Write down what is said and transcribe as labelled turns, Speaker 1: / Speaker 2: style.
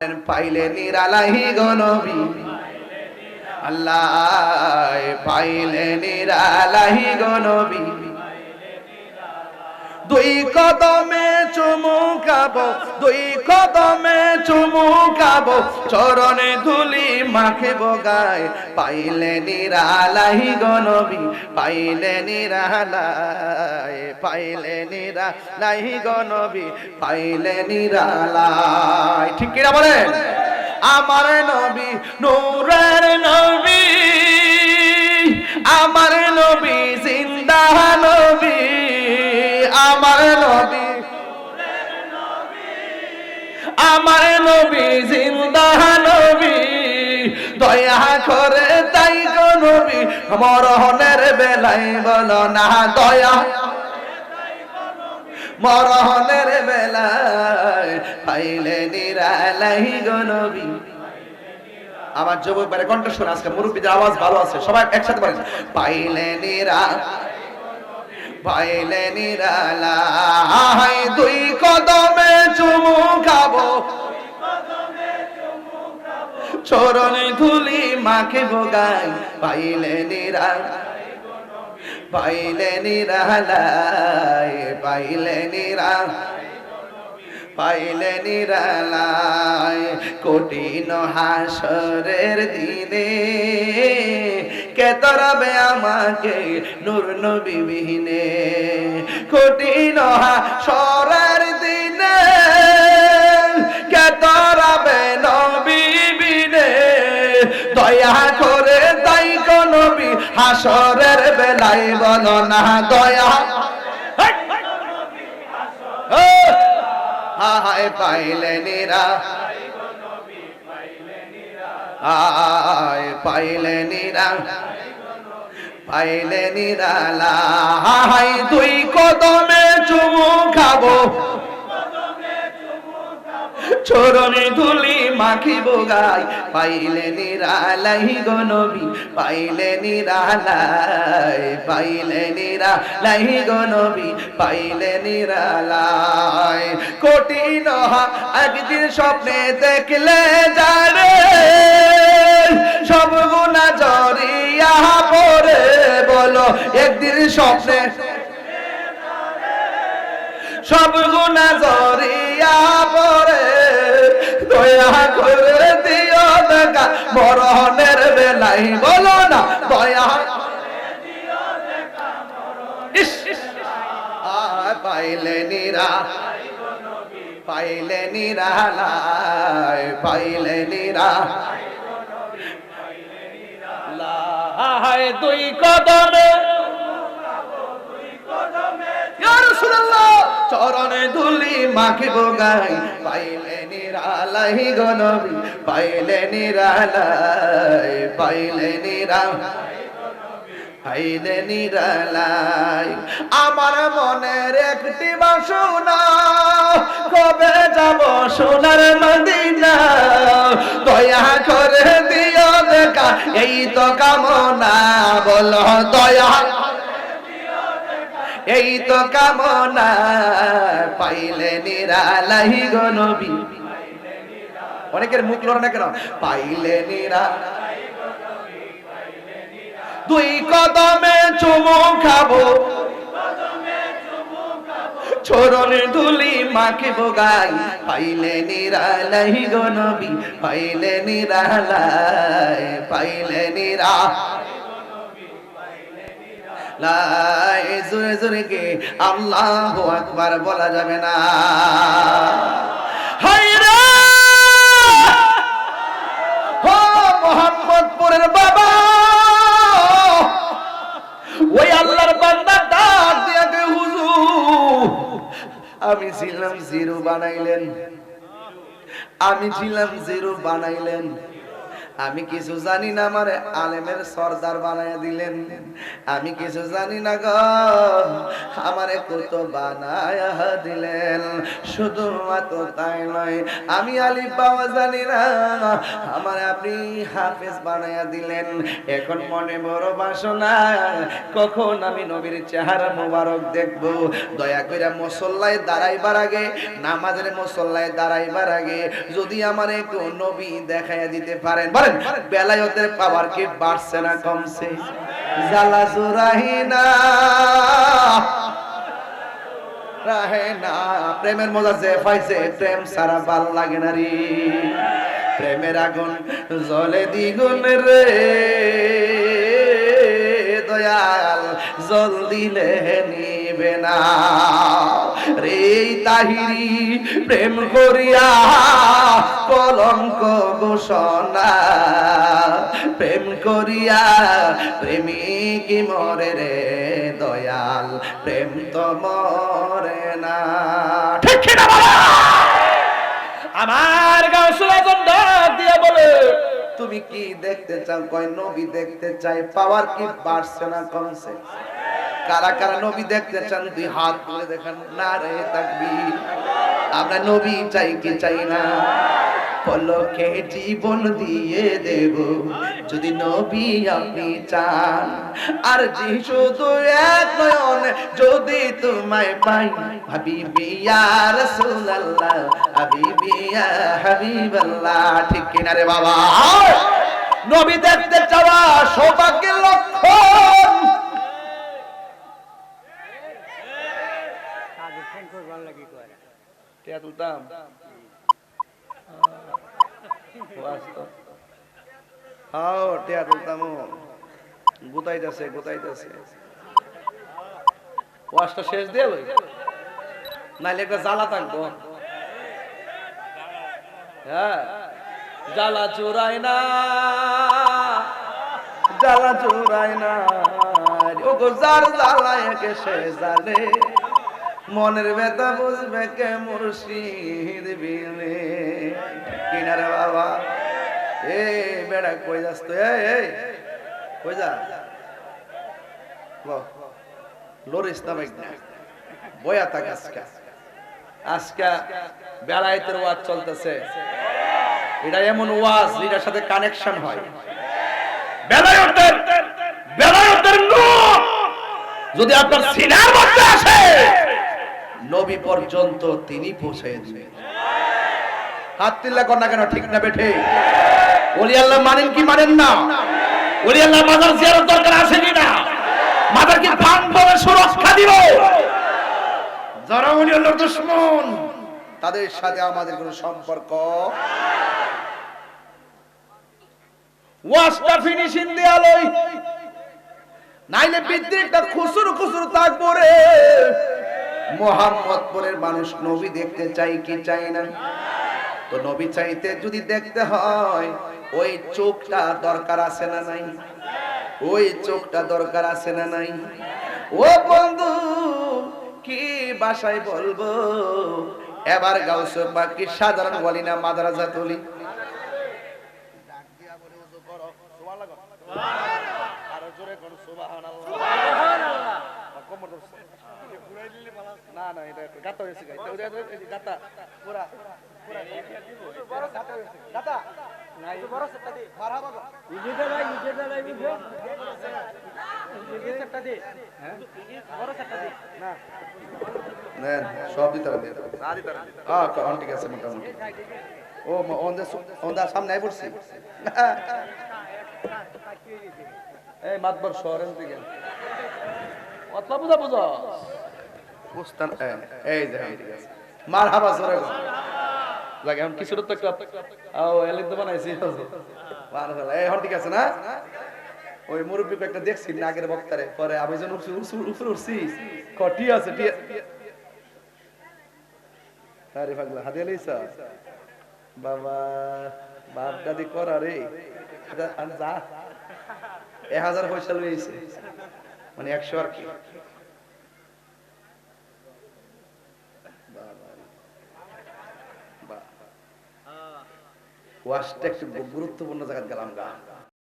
Speaker 1: পাইলে নিরালাহি গনবি আল্লাহ পাইলে নিরালাহি গনবী দুই কদমে চুমুকাবো দুই কদমে চুমুকাবো চরণে ধুলি মাখিব গায়। পাইলে নিরালাহি গনবী পাইলে নিরালায় পাইলে নিরালাহি গনবী পাইলে নিরালায় ঠিক কিনা বলেন? আমার নবী, নূরের নবী, আমার নবী আমার নবী, জিন্দা নবী। দয়া করে তাই গো নবী, মরহনের বেলায় বলো না, দয়া মরহনের বেলায়। পাইলে নিরালাই গো নবী। আমার যুবক বারে কণ্ঠ শোনা, আজকে মুরব্বীদের আওয়াজ ভালো আছে, সবাই একসাথে বলেন পাইলে নিরা পাইলে নিরালাই, দুই কদমে চরণে ধুলি মাকে ভোগাই, পাইলে নিরা পাইলে নিরালাই, পাইলে নিরা পাইলে নিরালাই। কঠিন হাসরের দিনে কে তরবে আমাকে নূর নবী বিহীনে? কঠিন হাসরের দয়া করে তাই নবী, হাসরের বেলায় বলো না দয়া। হায় পাইলে নিরা। আয় পাইলে নিরা। পাইলে নিরালা হাই, দুই কদমে চুমু খাব। চরণে ধুলি মাখিব গাই, পাইলে নিরালাই গনবি পাইলে নিরালাই পাইলে নিরালাই গনবি পাইলে নিরালাই। কঠিন একদিন স্বপ্নে দেখলে যারে সব গুণা জরিয়া পরে বলো একদিন স্বপ্নে। সব গুণা জরিয়া করে দিও দেখা, মরণের বেলাই বলো না, দয়া পাইলে নিরা, পাইলে নিরালায় পাইলে নিরা। দুই কদমে ইয়া রাসূলুল্লাহ চরণে ধুলি মাখিব গাই। পাইলে নিরালাই গনবি পাইলে নিরালাই, পাইলে নিরা পাইলে নিরালাই। আমার মনের একটি বাসনা, কবে যাব সোনার মদিনা? দয়া করে দিও দেখা, এই তো কামনা, বলো দয়া। এই তো কামনা পাইলে নিরালাই গো নবী। অনেকের মুখ লড়ে না কেন? পাইলে নিরা দুই কদমে চুমু খাব। চরণে ধুলি মাকে বোগাই পাইলে নিরালাই গো নবী, পাইলে নিরালাই, পাইলে নিরা জোরে জোরে কে? আল্লাহ আকবার বলা যাবে না। ওই আল্লাহর আমি ছিলাম জিরো বানাইলেন। আমি ছিলাম জিরো বানাইলেন। আমি কিছু জানি না আমার আলেমের সর্দার বানায় দিলেন। আমি কিছু জানি না গো, আমারে কত বানায় দিলেন। শুধুমাত্র তাই নয়, আমি আলিফ বাবা জানি না, আমার আপনি হাফেজ বানায়া দিলেন। এখন মনে বড় বাসনা, কখন আমি নবীর চেহারা মোবারক দেখব? দয়া করে মুসল্লায় দাঁড়াইবার আগে, নামাজের মুসল্লায় দাঁড়াইবার আগে, যদি আমার একটু নবী দেখাইয়া দিতে পারেন। বলেন বেলায়তের পাওয়ার কি বাড়ছে না কমছে? জালা জোরাহিনা রাহে না। প্রেমের মজা যে পাইছে প্রেম সারা ভালো লাগে না রে। প্রেমের আগুন জলে দ্বিগুণ রে। দয়াল জল দিলে নিবে না। রে তাহিরি, প্রেম করিয়া কলঙ্ক ঘোষণা। প্রেম করিয়া প্রেমিক মরে রে দয়াল, প্রেম তো মরে না। তুমি কি দেখতে চাও কয়, নবী দেখতে চাই। পাওয়ার কি বাড়ছে না কমছে? কারা কারা নবী দেখতে চান? দুই হাত তুলে দেখান। না রে তাকবীর। আমরা নবী চাই কি চাই না? পলকে জীবন দিয়ে দেব। যদি নবী আপনি চান আর যে শুধু এক নয়ন যদি তোমায় পাই হাবিবি ইয়া রাসূলুল্লাহ হাবিবি ইয়া হাবিবাল্লাহ ঠিক কিনা রে বাবা? নবী দেখতে চাওয়া সৌভাগ্যের লক্ষণ। তুলতাম। হাও, টিয়া তুলতাম। গুতাইতেছে গুতাইতেছে। ওয়াশটা শেষ দিয়ে লই। নাইলে একটা জ্বালা থাকব। হ্যাঁ। জ্বালা চোরাই না। জ্বালা চোরাই না। ও গো জ্বালায় কে সে জানে। মনের ব্যথা বুঝবে কে মুর্শিদ বিনে। কিনারে বাবা, এ বেড়া কই যাস তো এই কই যা? না বয়া থাক আজকে। আজকে বেলায়েতের ওয়াজ চলতেছে। এটা এমন ওয়াজ এটার সাথে কানেকশন হয়। বেলায়েতের বেলায়েতের নূর যদি আপনার সিনার মধ্যে আসে নবী পর্যন্ত তিনি পৌঁছে দিবেন হাত তিল্লা কর না কেন? ঠিক না বেঠে? ওলি আল্লাহ মানেন কি মানেন না? ওলি আল্লাহ মাজার জিয়ারত দরকার আছে কি না? মাজার কি ভাঙ বলে সুরক্ষা দিব? যারা ওলি আল্লাহর দুশ্মন, তাদের সাথে আমাদের কোনো সম্পর্ক? ওয়াজটা ফিনিশিং দেয়ালই নাইলে বিদ্রিকটা খুসুর খুসুর থাকব রে। মোহাম্মদপুরের মানুষ নবী দেখতে চাই কি চাই না? তো নবী চাইতে যদি দেখতে হয়, ওই চোখটা দরকার আছে না নাই? ওই চোখটা দরকার আছে না নাই? ও বন্ধু, কি বাসায় বলব? এবার গাউসে বাকি সাধারণ বলি না মাদ্রাসা তুলি আরও জোরে করো সুবহানাল্লাহ কোমর ধরছে না না এটা একটু গাতা হয়েছে গাতা পুরা সব দিতে হবে। হ্যাঁ, ঠিক আছে মোটামুটি ও ওদের সামনে আই পড়ছি এই মাতবর শহরের দিকে অতলা বুঝা বুঝা বুঝতাম এই যে হ্যাঁ, ঠিক আছে মার হাবা সরে লাগে এখন কিছুটা তো একটা আও এলিন তো বানাইছি। হাবা ঠিক আছে না? ওই মুরব্বী একটা দেখছি না আগের বক্তারে। পরে আমি যখন উঠছি উপরে উঠছি। কটি আছে আরে পাগলা হাতে লইছা বাবা বাপ দাদি করা রে। যা। এক হাজার পয়সা লইছে। মানে একশো আর কি বাবা রে। বাহ। ওয়াশটা একটু গুরুত্বপূর্ণ জায়গায় গেলাম গা।